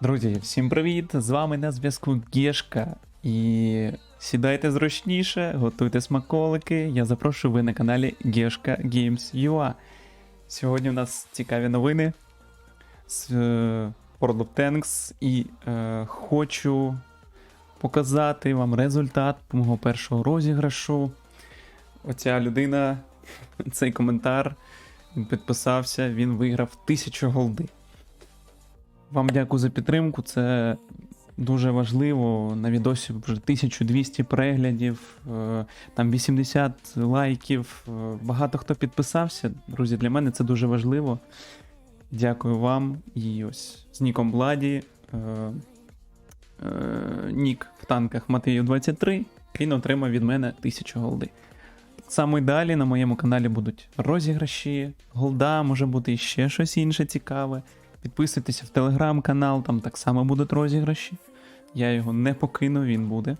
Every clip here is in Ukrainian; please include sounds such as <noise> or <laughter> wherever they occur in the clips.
Друзі, всім привіт! З вами на зв'язку Гешка. І сідайте зручніше, готуйте смаколики. Я запрошую ви на каналі Гешка Games UA. Сьогодні у нас цікаві новини з е, World of Tanks і е, хочу показати вам результат мого першого розіграшу. Оця людина, <laughs> цей коментар, він підписався, він виграв 1000 голди. Вам дякую за підтримку. Це дуже важливо. На відосі вже 1200 переглядів, е, там 80 лайків. е, Багато хто підписався. Друзі, для мене це дуже важливо. Дякую вам. І ось з Ніком Бладі. е, Нік в танках Матею 23. Він отримав від мене 1000 голди. Само далі на моєму каналі будуть розіграші, голда, може бути ще щось інше цікаве. Підписуйтеся в телеграм-канал, там так само будуть розіграші. Я його не покину, він буде.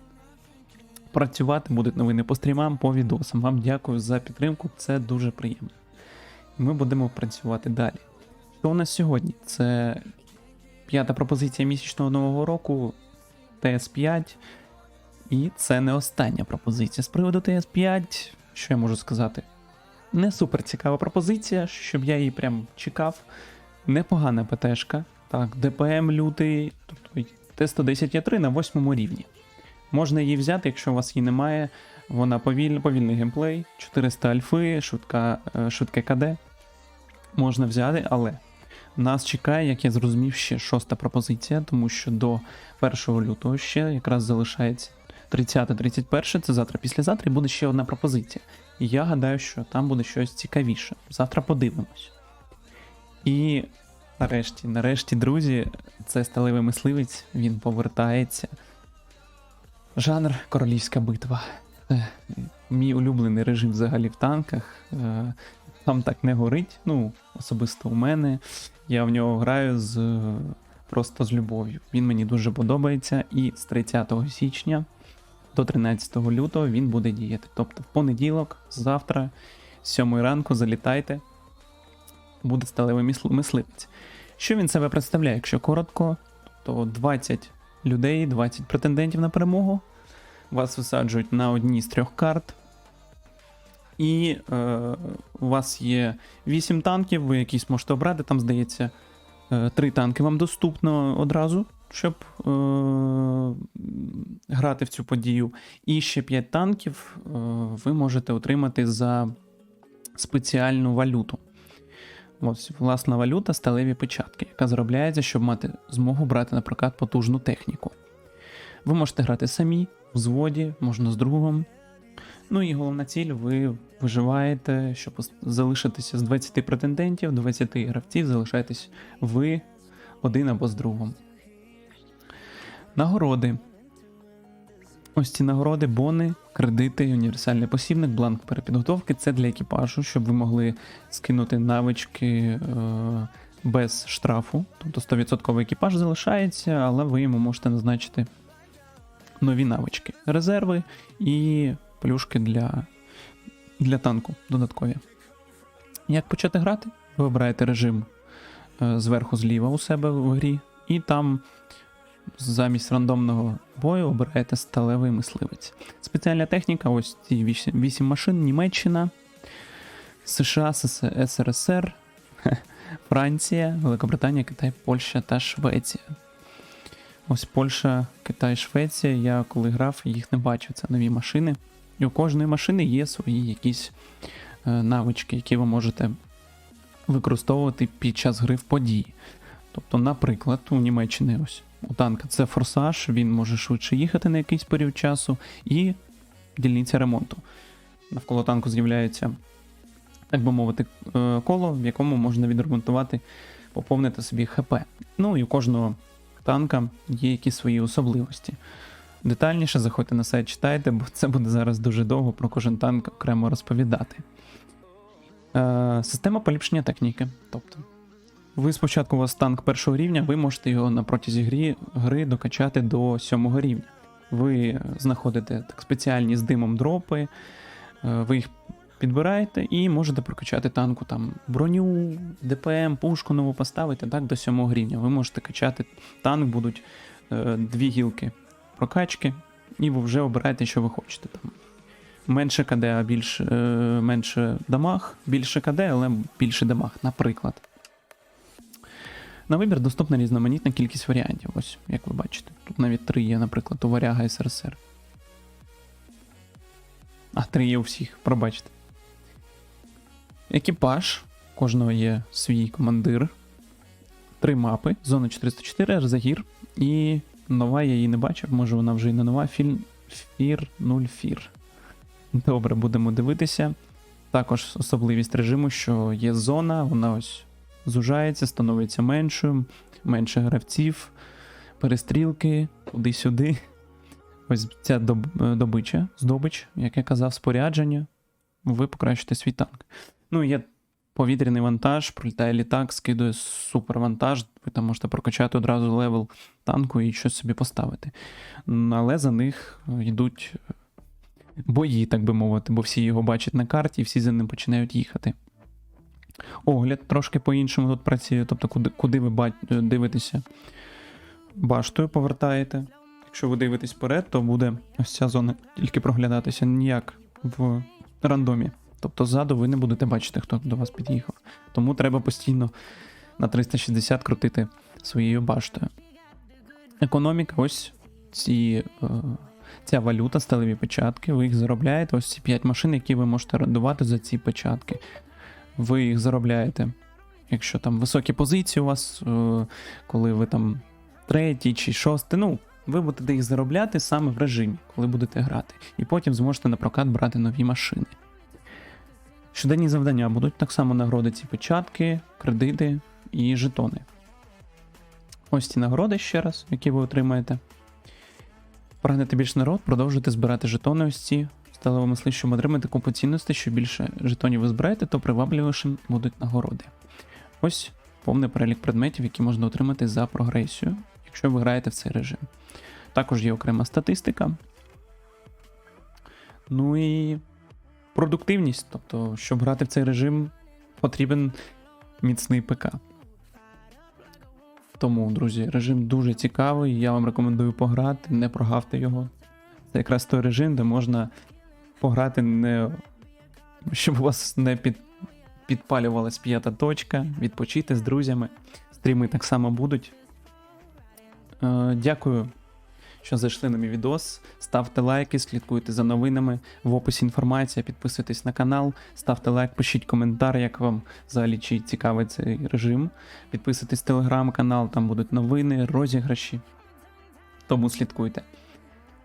Працювати будуть новини по стрімам, по відосам. Вам дякую за підтримку, це дуже приємно. Ми будемо працювати далі. Що у нас сьогодні? Це п'ята пропозиція місячного нового року ТС5. І це не остання пропозиція. З приводу ТС5, що я можу сказати? Не супер цікава пропозиція, щоб я її прям чекав. Непогана ПТшка. Так, ДПМ лютий, тобто Т-110 є 3 на 8 рівні. Можна її взяти, якщо у вас її немає. Вона повільна, повільний геймплей, 400 альфи, швидка, е, швидке КД. Можна взяти, але нас чекає, як я зрозумів, ще шоста пропозиція, тому що до 1 лютого ще якраз залишається 30-31, це завтра післязавтра, і буде ще одна пропозиція. І я гадаю, що там буде щось цікавіше. Завтра подивимось. І нарешті, нарешті, друзі, це сталевий мисливець, він повертається. Жанр королівська битва. Це мій улюблений режим взагалі в танках. Е, Там так не горить. Ну, особисто у мене. Я в нього граю з просто з любов'ю. Він мені дуже подобається, і з 30 січня до 13 лютого він буде діяти. Тобто в понеділок, завтра, з 7 ранку залітайте буде сталевий мисливець. Що він себе представляє? Якщо коротко, то 20 людей, 20 претендентів на перемогу. Вас висаджують на одній з трьох карт. І е, у вас є 8 танків, ви якісь можете обрати, там, здається, е, 3 танки вам доступно одразу, щоб е, грати в цю подію. І ще 5 танків е, ви можете отримати за спеціальну валюту. Ось власна валюта сталеві печатки, яка заробляється, щоб мати змогу брати на прокат потужну техніку. Ви можете грати самі, в зводі, можна з другом. Ну і головна ціль, ви виживаєте, щоб залишитися з 20 претендентів, 20 гравців, залишаєтесь ви один або з другом. Нагороди. Ось ці нагороди, бони, кредити, універсальний посібник, бланк перепідготовки це для екіпажу, щоб ви могли скинути навички е, без штрафу. Тобто 100% екіпаж залишається, але ви йому можете назначити нові навички, резерви і плюшки для, для танку додаткові. Як почати грати? Ви обираєте режим е, зверху зліва у себе в грі, і там замість рандомного бою обираєте сталевий мисливець. Спеціальна техніка, ось ці 8, 8 машин, Німеччина, США, СРСР, <laughs> Франція, Великобританія, Китай, Польща та Швеція. Ось Польща, Китай, Швеція. Я коли грав, їх не бачив. Це нові машини. І у кожної машини є свої якісь е, навички, які ви можете використовувати під час гри в події. Тобто, наприклад, у Німеччини ось у танка це форсаж, він може швидше їхати на якийсь період часу, і дільниця ремонту. Навколо танку з'являється, так би мовити, е, коло, в якому можна відремонтувати, поповнити собі ХП. Ну і у кожного танка є якісь свої особливості. Детальніше заходьте на сайт, читайте, бо це буде зараз дуже довго про кожен танк окремо розповідати. Е, система поліпшення техніки. Тобто, ви спочатку у вас танк першого рівня, ви можете його на протязі грі, гри докачати до сьомого рівня. Ви знаходите так спеціальні з димом дропи, е, ви їх підбираєте і можете прокачати танку там броню, ДПМ, пушку нову поставити так до 7 рівня. Ви можете качати танк, будуть е, дві гілки прокачки, і ви вже обираєте, що ви хочете. Там. Менше КД, а більш, е, менше дамаг, більше КД, але більше дамаг, наприклад. На вибір доступна різноманітна кількість варіантів. Ось, як ви бачите. Тут навіть три є, наприклад, у варяга СРСР. А, три є у всіх, пробачте. Екіпаж. У Кожного є свій командир. Три мапи. Зона 404, Загір. І нова я її не бачив, може вона вже і не нова. Фільм Фір 0 Фір. Добре, будемо дивитися. Також особливість режиму, що є зона, вона ось зужається, становиться меншою, менше гравців, перестрілки, туди-сюди. Ось ця доб- добича, здобич, як я казав, спорядження. Ви покращите свій танк. Ну, є повітряний вантаж, пролітає літак, скидує супервантаж. Ви там можете прокачати одразу левел танку і щось собі поставити. Але за них е, йдуть бої, так би мовити, бо всі його бачать на карті і всі за ним починають їхати. Огляд трошки по-іншому тут працює, тобто куди, куди ви дивитеся баштою повертаєте. Якщо ви дивитесь вперед, то буде ось ця зона тільки проглядатися ніяк в рандомі. Тобто ззаду ви не будете бачити, хто до вас під'їхав. Тому треба постійно на 360 крутити своєю баштою. Економіка, ось ці, е, ця валюта, сталеві печатки, ви їх заробляєте. Ось ці 5 машин, які ви можете орендувати за ці печатки. Ви їх заробляєте. Якщо там високі позиції у вас, е, коли ви там третій чи шостий, ну, ви будете їх заробляти саме в режимі, коли будете грати. І потім зможете на прокат брати нові машини. Щоденні завдання будуть так само нагороди ці печатки, кредити і жетони. Ось ці нагороди ще раз, які ви отримаєте. Прагнете більше народ, продовжуйте збирати жетони ось ці. Сталево мисли, щоб отримати купу цінностей, що більше жетонів ви збираєте, то привабливішим будуть нагороди. Ось повний перелік предметів, які можна отримати за прогресію, якщо ви граєте в цей режим. Також є окрема статистика. Ну і продуктивність. Тобто, щоб грати в цей режим, потрібен міцний ПК. Тому, друзі, режим дуже цікавий. Я вам рекомендую пограти, не прогавте його. Це якраз той режим, де можна пограти не. щоб у вас не під... підпалювалась п'ята точка, відпочити з друзями. Стріми так само будуть. Е, дякую, що зайшли на мій відос. Ставте лайки, слідкуйте за новинами. В описі інформація, підписуйтесь на канал, ставте лайк, пишіть коментар, як вам взагалі чи цікавий цей режим. Підписуйтесь в телеграм-канал, там будуть новини, розіграші. Тому слідкуйте.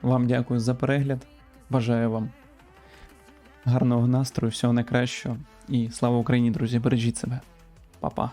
Вам дякую за перегляд. Бажаю вам гарного настрою, всього найкращого. І слава Україні, друзі! Бережіть себе. Па-па.